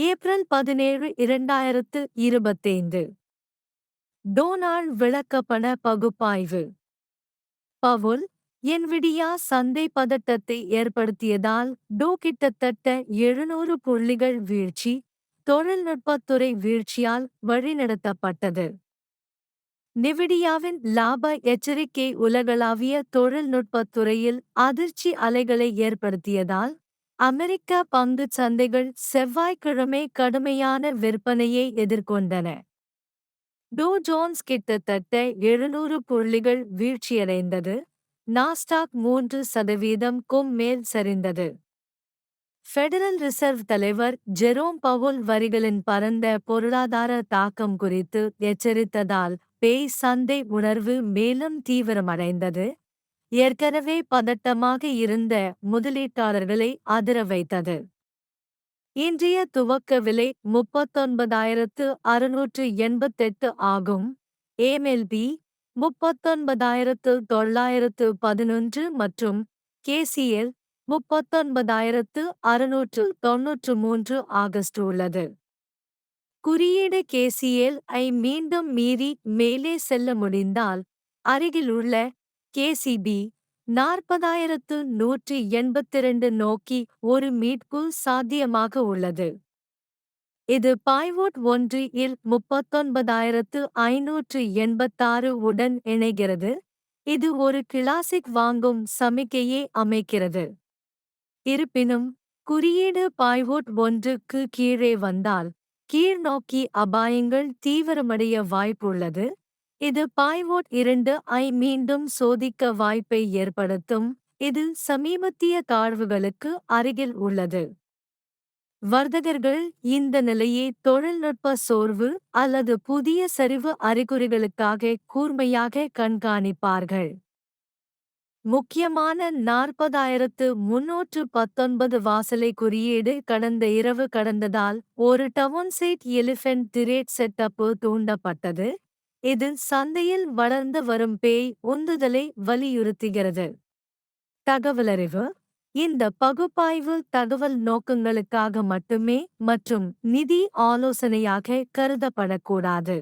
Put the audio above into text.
April பதினேழு இரண்டாயிரத்து இருபத்தைந்து. டோனால்ட் விளக்கப்பட பகுப்பாய்வு. பவுல் என்விடியா சந்தை பதட்டத்தை ஏற்படுத்தியதால் டோ கிட்டத்தட்ட எழுநூறு புள்ளிகள் வீழ்ச்சி தொழில்நுட்பத்துறை வீழ்ச்சியால் வழிநடத்தப்பட்டது. நிவிடியாவின் லாப எச்சரிக்கை உலகளாவிய தொழில்நுட்பத் துறையில் அதிர்ச்சி அலைகளை ஏற்படுத்தியதால் அமெரிக்க பங்குச் சந்தைகள் செவ்வாய்க்கிழமை கடுமையான விற்பனையை எதிர்கொண்டன. டோ ஜோன்ஸ் கிட்டத்தட்ட எழுநூறு புள்ளிகள் வீழ்ச்சியடைந்தது. நாஸ்டாக் மூன்று சதவீதம் கும் மேல் சரிந்தது. ஃபெடரல் ரிசர்வ் தலைவர் ஜெரோம் பவுல் வரிகளின் பரந்த பொருளாதார தாக்கம் குறித்து எச்சரித்ததால் பேய் சந்தை உணர்வு மேலும் தீவிரமடைந்தது. ஏற்கனவே பதட்டமாக இருந்த முதலீட்டாளர்களை அதிர வைத்தது. இன்றைய துவக்க விலை முப்பத்தொன்பதாயிரத்து அறுநூற்று எண்பத்தெட்டு ஆகும். ஏமெல்பி முப்பத்தொன்பதாயிரத்து தொள்ளாயிரத்து பதினொன்று மற்றும் கேசிஎல் முப்பத்தொன்பதாயிரத்து அறுநூற்று தொன்னூற்று மூன்று ஆகஸ்ட் உள்ளது. குறியீடு கேசிஎல் ஐ மீண்டும் மீறி மேலே செல்ல முடிந்தால் அருகிலுள்ள கேசிபி நாற்பதாயிரத்து நூற்றி எண்பத்திரண்டு நோக்கி ஒரு மீட்பு சாத்தியமாக உள்ளது. இது பாய்வோட் ஒன்று இல் முப்பத்தொன்பதாயிரத்து ஐநூற்று எண்பத்தாறு உடன் இணைகிறது. இது ஒரு கிளாசிக் வாங்கும் சமிக்கையே அமைக்கிறது. இருப்பினும் குறியீடு பாய்வோட் ஒன்றுக்கு கீழே வந்தால் கீழ்நோக்கி அபாயங்கள் தீவிரமடைய வாய்ப்புள்ளது. இது பாய்வோட் இரண்டு ஐ மீண்டும் சோதிக்க வாய்ப்பை ஏற்படுத்தும். இது சமீபத்திய தாழ்வுகளுக்கு அருகில் உள்ளது. வர்த்தகர்கள் இந்த நிலையை தொழில்நுட்ப சோர்வு அல்லது புதிய சரிவு அறிகுறிகளுக்காக கூர்மையாக கண்காணிப்பார்கள். முக்கியமான நாற்பதாயிரத்து முன்னூற்று பத்தொன்பது வாசலை குறியீடு கடந்த இரவு கடந்ததால் ஒரு டவுன்சைட் எலிஃபென்ட் திரேட் செட்டப்பு தூண்டப்பட்டது. இது சந்தையில் வளர்ந்து வரும் பேய் உந்துதலை வலியுறுத்துகிறது. தகவலறிவு. இந்த பகுப்பாய்வு தகவல் நோக்கங்களுக்காக மட்டுமே மற்றும் நிதி ஆலோசனையாக கருதப்படக்கூடாது.